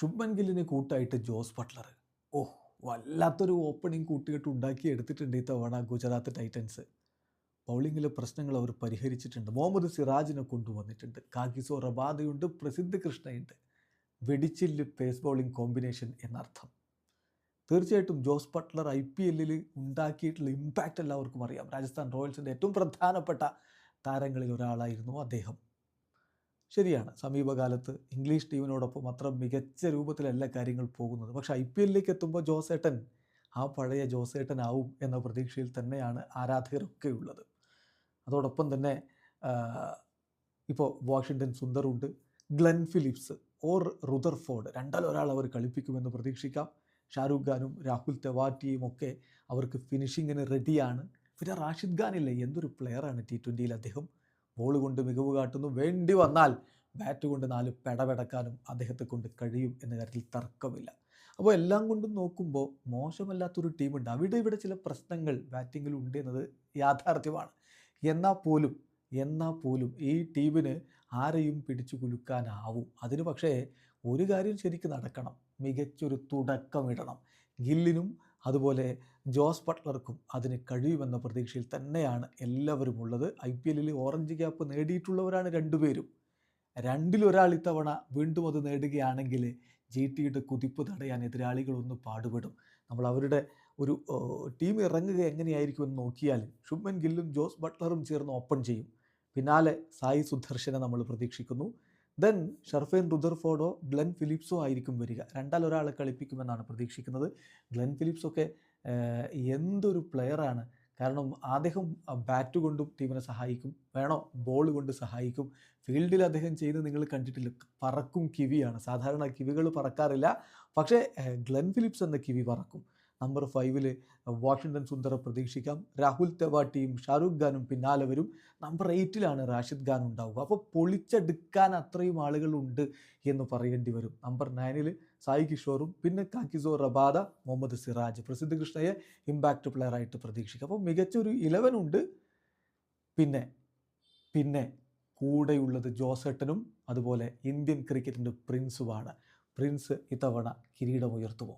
ശുഭൻ ഗില്ലിനെ കൂട്ടായിട്ട് Jos Buttler. ഓ വല്ലാത്തൊരു opening കൂട്ടുകെട്ട് ഉണ്ടാക്കി എടുത്തിട്ടുണ്ട് ഇത്തവണ ഗുജറാത്ത് ടൈറ്റൻസ് ബൗളിങ്ങിലെ പ്രശ്നങ്ങൾ അവർ പരിഹരിച്ചിട്ടുണ്ട്. മുഹമ്മദ് സിറാജിനെ കൊണ്ടുവന്നിട്ടുണ്ട്. കാഗിസോ റബാദയുണ്ട് പ്രസിദ്ധ കൃഷ്ണയുണ്ട്. വെടിച്ചില്ല് പേസ് ബൗളിംഗ് കോമ്പിനേഷൻ എന്നർത്ഥം. തീർച്ചയായിട്ടും ജോസ് ബട്ട്ലർ ഐ പി എല്ലിൽ ഉണ്ടാക്കിയിട്ടുള്ള ഇമ്പാക്റ്റ് എല്ലാവർക്കും അറിയാം. രാജസ്ഥാൻ റോയൽസിന്റെ ഏറ്റവും പ്രധാനപ്പെട്ട താരങ്ങളിൽ ഒരാളായിരുന്നു അദ്ദേഹം. ശരിയാണ്. സമീപകാലത്ത് ഇംഗ്ലീഷ് ടീമിനോടൊപ്പം അത്ര മികച്ച രൂപത്തിലല്ല കാര്യങ്ങൾ പോകുന്നത്. പക്ഷേ ഐ പി എല്ലിലേക്ക് എത്തുമ്പോൾ ജോസേട്ടൻ ആ പഴയ ജോസേട്ടൻ ആവും എന്ന പ്രതീക്ഷയിൽ തന്നെയാണ് ആരാധകരൊക്കെ ഉള്ളത് അതോടൊപ്പം തന്നെ ഇപ്പോൾ വാഷിങ്ടൺ സുന്ദറുണ്ട് ഗ്ലെൻ ഫിലിപ്സ് ഓർ റുദർഫോർഡ് രണ്ടാലൊരാൾ അവർ കളിപ്പിക്കുമെന്ന് പ്രതീക്ഷിക്കാം. ഷാരൂഖ് ഖാനും രാഹുൽ തെവാറ്റിയും ഒക്കെ അവർക്ക് ഫിനിഷിങ്ങിന് റെഡിയാണ് പിന്നെ റാഷിദ് ഖാനില്ലേ എന്തൊരു പ്ലെയറാണ് ടി ട്വന്റിയിൽ അദ്ദേഹം. ബോൾ കൊണ്ട് മികവ് കാട്ടുന്നു. വേണ്ടി വന്നാൽ ബാറ്റ് കൊണ്ട് നാല് പെടപെടക്കാനും അദ്ദേഹത്തെ കൊണ്ട് കഴിയും എന്ന കാര്യത്തിൽ തർക്കമില്ല. അപ്പോൾ എല്ലാം കൊണ്ടും നോക്കുമ്പോൾ മോശമല്ലാത്തൊരു ടീമുണ്ട് അവിടെ ഇവിടെ ചില പ്രശ്നങ്ങൾ ബാറ്റിങ്ങിൽ ഉണ്ട് എന്നത് യാഥാർത്ഥ്യമാണ്. എന്നാൽ പോലും എന്നാൽ പോലും ഈ ടീമിന് ആരെയും പിടിച്ചു കുലുക്കാനാവും. അതിന് പക്ഷേ ഒരു കാര്യം ശരിക്കും നടക്കണം. മികച്ചൊരു തുടക്കമിടണം ഗില്ലിനും അതുപോലെ ജോസ് ബട്ട്ലർക്കും അതിന് കഴിയുമെന്ന പ്രതീക്ഷയിൽ തന്നെയാണ് എല്ലാവരും ഉള്ളത് ഐ പി എല്ലിൽ ഓറഞ്ച് ക്യാപ്പ് നേടിയിട്ടുള്ളവരാണ് രണ്ടുപേരും. രണ്ടിലൊരാൾ ഇത്തവണ വീണ്ടും അത് നേടുകയാണെങ്കിൽ ജി ടിയുടെ കുതിപ്പ് തടയാൻ എതിരാളികളൊന്ന് പാടുപെടും. നമ്മൾ അവരുടെ ഒരു ടീം ഇറങ്ങുക എങ്ങനെയായിരിക്കുമെന്ന് നോക്കിയാൽ ശുഭൻ ഗില്ലും ജോസ് ബട്ട്ലറും ചേർന്ന് ഓപ്പൺ ചെയ്യും. പിന്നാലെ സായി സുദർശനെ നമ്മൾ പ്രതീക്ഷിക്കുന്നു. ദെൻ ഷർഫേൻ റുദർഫോർഡോ ഗ്ലെൻ ഫിലിപ്സോ ആയിരിക്കും വരിക. രണ്ടാൽ ഒരാളെ കളിപ്പിക്കുമെന്നാണ് പ്രതീക്ഷിക്കുന്നത്. ഗ്ലെൻ ഫിലിപ്സൊക്കെ എന്തൊരു പ്ലെയറാണ് കാരണം അദ്ദേഹം ബാറ്റ് കൊണ്ടും ടീമിനെ സഹായിക്കും. വേണോ? ബോൾ കൊണ്ട് സഹായിക്കും. ഫീൽഡിൽ അദ്ദേഹം ചെയ്ത് നിങ്ങൾ കണ്ടിട്ടില്ല. പറക്കും കിവിയാണ്. സാധാരണ കിവികൾ പറക്കാറില്ല. പക്ഷേ ഗ്ലെൻ ഫിലിപ്സ് എന്ന കിവി പറക്കും. നമ്പർ ഫൈവിൽ വാഷിങ്ടൺ സുന്ദർ പ്രതീക്ഷിക്കാം. രാഹുൽ തെവാട്ടിയും ഷാരൂഖ് ഖാനും പിന്നാലെ വരും. നമ്പർ എയ്റ്റിലാണ് റാഷിദ് ഖാൻ ഉണ്ടാവുക. അപ്പോൾ പൊളിച്ചെടുക്കാൻ അത്രയും ആളുകളുണ്ട് എന്ന് പറയേണ്ടി വരും. നമ്പർ നയനിൽ സായി കിഷോറും പിന്നെ കാക്കിസോ റബാദ മുഹമ്മദ് സിറാജ്. പ്രസിദ്ധ കൃഷ്ണയെ ഇമ്പാക്റ്റ് പ്ലെയറായിട്ട് പ്രതീക്ഷിക്കാം. അപ്പോൾ മികച്ചൊരു ഇലവൻ ഉണ്ട്. പിന്നെ പിന്നെ കൂടെയുള്ളത് ജോസേട്ടനും അതുപോലെ ഇന്ത്യൻ ക്രിക്കറ്റിന്റെ പ്രിൻസുമാണ് പ്രിൻസ് ഇത്തവണ കിരീടമുയർത്തുമോ